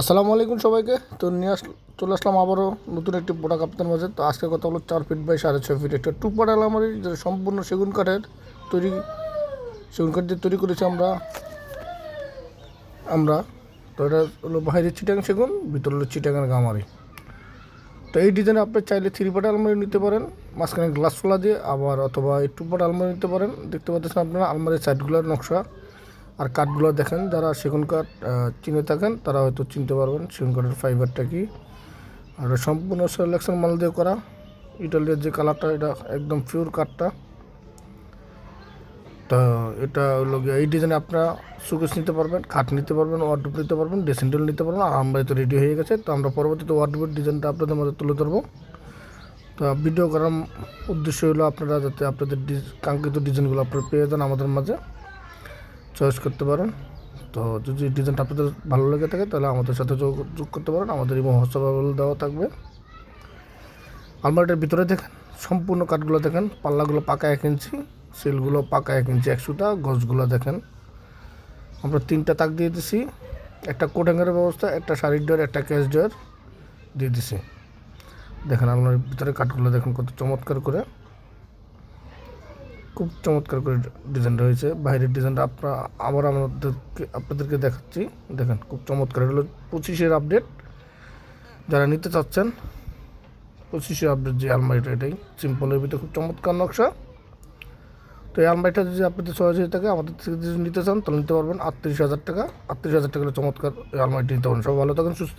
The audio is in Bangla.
আসসালামু আলাইকুম সবাইকে। তো নিয়ে আস চলে আসলাম আবারও নতুন একটি প্রোডাক্ট আপনার মাঝে। তো আজকে কথা হলো চার ফিট বাই সাড়ে ছয় ফিট একটা টু পাট আলমারি যেটা সম্পূর্ণ সেগুন কাঠের তৈরি, সেগুন কাঠ দিয়ে তৈরি করেছি আমরা। আমরা। তো এটা হলো বাইরে চিটাং সেগুন, ভিতরে হলো চিটাঙের গামারি। তো এই ডিজাইনে আপনি চাইলে থ্রি পাট আলমারি নিতে পারেন, মাঝখানে গ্লাস ফোলা দিয়ে আবার অথবা এই টু পাট আলমারি নিতে পারেন। দেখতে পাচ্ছেন আপনারা আলমারির সাইডগুলোর নকশা। আর কাঠগুলো দেখেন, যারা সেগুন কাঠ চিনে থাকেন, তারা হয়তো চিনতে পারবেন সেগুন কাঠের ফাইবারটা কি। আর সম্পূর্ণ সিলেকশন মাল দিয়ে করা। ইটালিয়ার যে কালারটা, এটা একদম পিওর কাঠটা। তা এটা গিয়ে, এই ডিজাইনে আপনারা সুকেস নিতে পারবেন খাট নিতে পারবেন ওয়ার্ডরোব নিতে পারবেন ড্রেসিং টেবিল নিতে পারবেন, আর আমরা তো রেডি হয়ে গেছে। তো আমরা পরবর্তীতে ওয়ার্ডরোবের ডিজাইনটা আপনাদের মধ্যে তুলে ধরবো। তো ভিডিও করার উদ্দেশ্য হলো আপনারা যাতে আপনাদের কাঙ্ক্ষিত ডিজাইনগুলো আপনারা পেয়ে যান আমাদের মাঝে। চয়েস করতে পারেন। তো যদি ডিজাইনটা আপনাদের ভালো লেগে থাকে, তাহলে আমাদের সাথে যোগ- যোগ করতে পারেন। আমাদের এই হোয়াটসঅ্যাপ দেওয়া থাকবে। আলমারিটার ভিতরে দেখেন, সম্পূর্ণ কাঠগুলো দেখেন, পাল্লাগুলো পাকা এক ইঞ্চি, সেলগুলো পাকা এক ইঞ্চি একশোটা, গজগুলো দেখেন। আমরা তিনটা তাক দিয়ে দিছি, একটা কোটাঙ্গের ব্যবস্থা, একটা শাড়ির ডোর একটা ক্যাশ ডোর দিয়ে দিছি। দেখেন আলমারির ভিতরে কাঠগুলো দেখেন কত চমৎকার করে। খুব চমৎকার করে ডিজাইনটা রয়েছে। বাইরের ডিজাইনটা আপনারা আবার আমাদেরকে, আপনাদেরকে দেখাচ্ছি। দেখেন, খুব চমৎকার। হলো পঁচিশের আপডেট যারা নিতে চাচ্ছেন, পঁচিশের আপডেট যে আলমারিটা, এটাই। সিম্পলের ভিতরে খুব চমৎকার নকশা। তো এই আলমারিটা যদি আপনাদের সহজ হয়ে থাকে, আমাদের থেকে যদি নিতে চান, তাহলে নিতে পারবেন আটত্রিশ হাজার টাকা। আটত্রিশ হাজার টাকা চমৎকার আলমারিটি। নিতে পারেন সব ভালো থাকেন, সুস্থ।